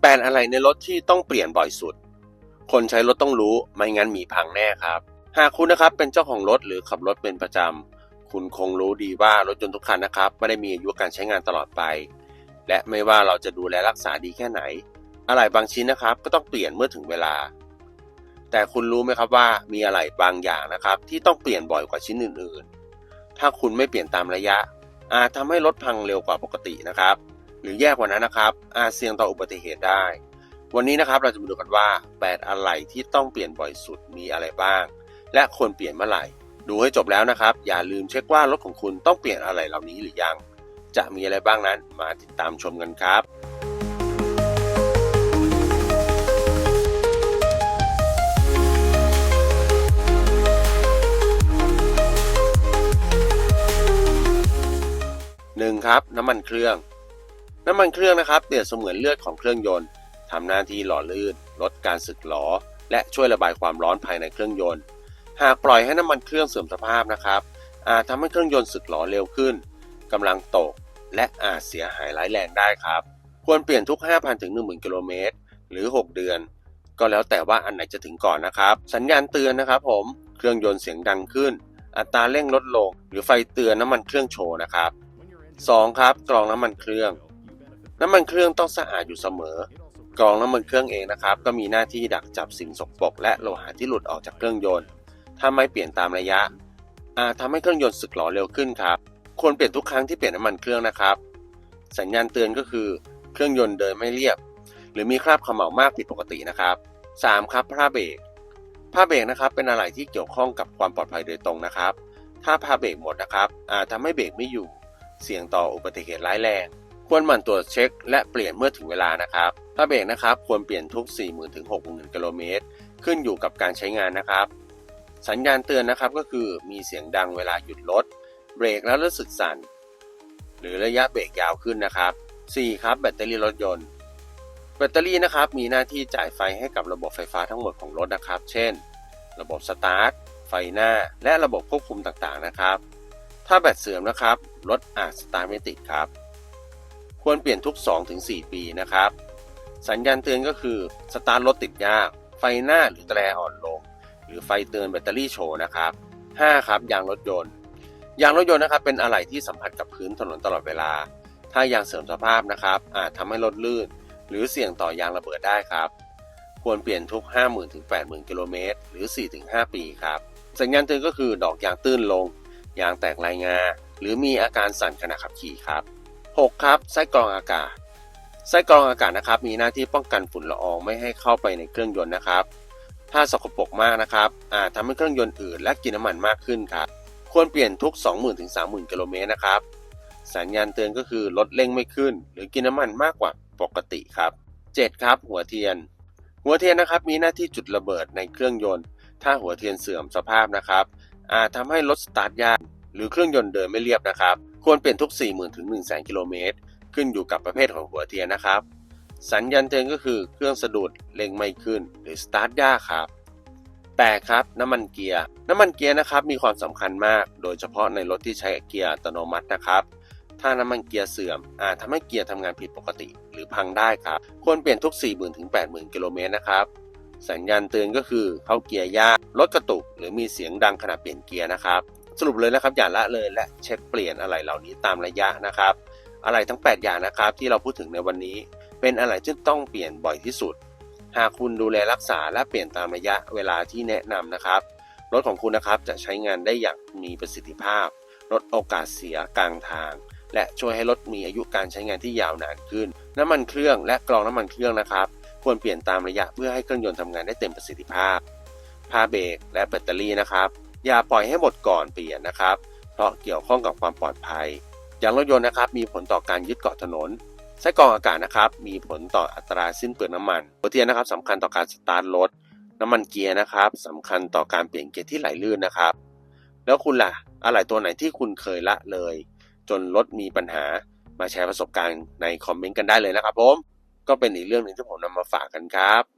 แปลนอะไรในรถที่ต้องเปลี่ยนบ่อยสุด คนใช้รถต้องรู้ไม่งั้นมีพังแน่ครับ หากคุณนะครับเป็นเจ้าของรถหรือขับรถเป็นประจำ คุณคงรู้ดีว่ารถยนต์ทุกคันนะครับไม่ได้มีอายุการใช้งานตลอดไป และไม่ว่าเราจะดูแลรักษาดีแค่ไหน อะไรบางชิ้นนะครับก็ต้องเปลี่ยนเมื่อถึงเวลา แต่คุณรู้ไหมครับว่ามีอะไรบางอย่างนะครับที่ต้องเปลี่ยนบ่อยกว่าชิ้นอื่น ๆ ถ้าคุณไม่เปลี่ยนตามระยะอาจทำให้รถพังเร็วกว่าปกตินะครับ หรือแย่กว่านั้นนะครับ อาจเสี่ยงต่ออุบัติเหตุได้ วันนี้นะครับเราจะมาดูกันว่า 8 อะไรที่ต้องเปลี่ยนบ่อยสุดมีอะไรบ้าง และควรเปลี่ยนเมื่อไหร่ ดูให้จบแล้วนะครับ อย่าลืมเช็คว่ารถของคุณต้องเปลี่ยนอะไรเหล่านี้หรือยัง จะมีอะไรบ้างนั้นมาติดตามชมกันครับหนึ่งครับน้ำมันเครื่อง น้ำมันเครื่องนะครับเปรียบเสมือนเลือดของเครื่องยนต์ทำหน้าที่หล่อลื่น ลดการสึกหรอและช่วยระบายความร้อนภายในเครื่องยนต์ หากปล่อยให้น้ำมันเครื่องเสื่อมสภาพนะครับอาจทำให้เครื่องยนต์สึกหรอเร็วขึ้นกำลังตก และอาจเสียหายร้ายแรงได้ครับ ควรเปลี่ยนทุก 5,000 ถึง 10,000 กิโลเมตร หรือ 6 เดือน ก็แล้วแต่ว่าอันไหนจะถึงก่อนนะครับ สัญญาณเตือนนะครับผม เครื่องยนต์เสียงดังขึ้น อัตราเร่งลดลง หรือไฟเตือนน้ำมันเครื่องโชว์นะครับ 2. ครับ กรองน้ำมันเครื่อง น้ำมันเครื่องต้องสะอาดอยู่เสมอกรองน้ำมันเครื่องเองนะครับ ก็มีหน้าที่ดักจับสิ่งสกปรกและโลหะที่หลุดออกจากเครื่องยนต์ ถ้าไม่เปลี่ยนตามระยะอาจทำให้เครื่องยนต์สึกหรอเร็วขึ้นครับ ควรเปลี่ยนทุกครั้งที่เปลี่ยนน้ำมันเครื่องนะครับ สัญญาณเตือนก็คือ เครื่องยนต์เดินไม่เรียบ หรือมีคราบขม่ามากผิดปกตินะครับ 3. ครับผ้าเบรกผ้าเบรกนะครับเป็นอะไรที่เกี่ยวข้องกับความปลอดภัยโดยตรงนะครับ ถ้าผ้าเบรกหมดนะครับอาจทำให้เบรกไม่อยู่ เสี่ยงต่ออุบัติเหตุร้ายแรง ควรหมั่นตรวจเช็คและเปลี่ยนเมื่อถึงเวลานะครับผ้าเบรกนะครับควรเปลี่ยนทุก 40,000ถึง60,000กิโลเมตรขึ้นอยู่กับการใช้งานนะครับ สัญญาณเตือนนะครับก็คือมีเสียงดังเวลาหยุดรถเบรกแล้วรู้สึกสั่น หรือระยะเบรกยาวขึ้นนะครับ 4. ครับแบตเตอรี่รถยนต์ แบตเตอรี่นะครับมีหน้าที่จ่ายไฟให้กับระบบไฟฟ้าทั้งหมดของรถนะครับ เช่น ระบบสตาร์ทไฟหน้า และระบบควบคุมต่างๆนะครับ ถ้าแบตเสื่อมนะครับรถอาจสตาร์ทไม่ติดครับ ควรเปลี่ยนทุก 2-4 ปีนะครับ สัญญาณเตือนก็คือสตาร์ทรถติดยาก ไฟหน้าหรือแตรอ่อนลง หรือไฟเตือนแบตเตอรี่โชว์นะครับ 5. ครับยางรถยนต์ ยางรถยนต์นะครับเป็นอะไหล่ที่สัมผัสกับพื้นถนนตลอดเวลา ถ้ายางเสื่อมสภาพนะครับอาจทำให้รถลื่น หรือเสี่ยงต่อยางระเบิดได้ครับ ควรเปลี่ยนทุก 50,000ถึง80,000กิโลเมตรหรือ 4-5 ปีครับสัญญาณเตือนก็คือดอกยางตื้นลง ยางแตกลายงา หรือมีอาการสั่นขณะขับขี่ครับ 6. ครับ ไส้กรองอากาศ ไส้กรองอากาศนะครับ มีหน้าที่ป้องกันฝุ่นละอองไม่ให้เข้าไปในเครื่องยนต์นะครับ ถ้าสกปรกมากนะครับอาจทำให้เครื่องยนต์อืดและกินน้ำมันมากขึ้นครับ ควรเปลี่ยนทุก 20,000ถึง30,000กิโลเมตรนะครับ สัญญาณเตือนก็คือรถเร่งไม่ขึ้น หรือกินน้ำมันมากกว่าปกติครับ 7. ครับ หัวเทียน หัวเทียนนะครับ มีหน้าที่จุดระเบิดในเครื่องยนต์ ถ้าหัวเทียนเสื่อมสภาพนะครับอาจทำให้รถสตาร์ทยากหรือเครื่องยนต์เดินไม่เรียบนะครับ ควรเปลี่ยนทุก 40,000ถึง100,000กิโลเมตรขึ้นอยู่กับประเภทของหัวเทียนนะครับ สัญญาณเตือนก็คือเครื่องสะดุดเร่งไม่ขึ้น หรือสตาร์ทยากครับ 8. ครับน้ำมันเกียร์น้ำมันเกียร์นะครับมีความสำคัญมาก โดยเฉพาะในรถที่ใช้เกียร์อัตโนมัตินะครับถ้าน้ำมันเกียร์เสื่อมอาจทำให้เกียร์ทำงานผิดปกติ หรือพังได้ครับ ควรเปลี่ยนทุก 40,000ถึง80,000 กิโลเมตรนะครับ สัญญาณเตือนก็คือเข้าเกียร์ยาก รถกระตุก หรือมีเสียงดังขณะเปลี่ยนเกียร์นะครับ สรุปเลยนะครับอย่าละเลยและเช็คเปลี่ยนอะไรเหล่านี้ตามระยะนะครับ อะไรทั้ง 8 อย่างนะครับที่เราพูดถึงในวันนี้ เป็นอะไรที่ต้องเปลี่ยนบ่อยที่สุด หากคุณดูแลรักษาและเปลี่ยนตามระยะเวลาที่แนะนำนะครับรถของคุณนะครับจะใช้งานได้อย่างมีประสิทธิภาพ ลดโอกาสเสียกลางทาง และช่วยให้รถมีอายุการใช้งานที่ยาวนานขึ้น น้ำมันเครื่องและกรองน้ำมันเครื่องนะครับ ควรเปลี่ยนตามระยะเพื่อให้เครื่องยนต์ทำงานได้เต็มประสิทธิภาพ ผ้าเบรกและแบตเตอรี่นะครับ อย่าปล่อยให้หมดก่อนเปลี่ยนนะครับ เพราะเกี่ยวข้องกับความปลอดภัยยางรถยนต์นะครับ มีผลต่อการยึดเกาะถนนไส้กรองอากาศนะครับ มีผลต่ออัตราสิ้นเปลืองน้ำมันหัวเทียนนะครับสำคัญต่อการสตาร์ทรถน้ำมันเกียร์นะครับสำคัญต่อการเปลี่ยนเกียร์ที่ไหลลื่นนะครับ แล้วคุณล่ะอะไรตัวไหนที่คุณเคยละเลย จนรถมีปัญหามาแชร์ประสบการณ์ในคอมเมนต์กันได้เลยนะครับผมก็เป็นอีกเรื่องหนึ่งที่ผมนำมาฝากกันครับ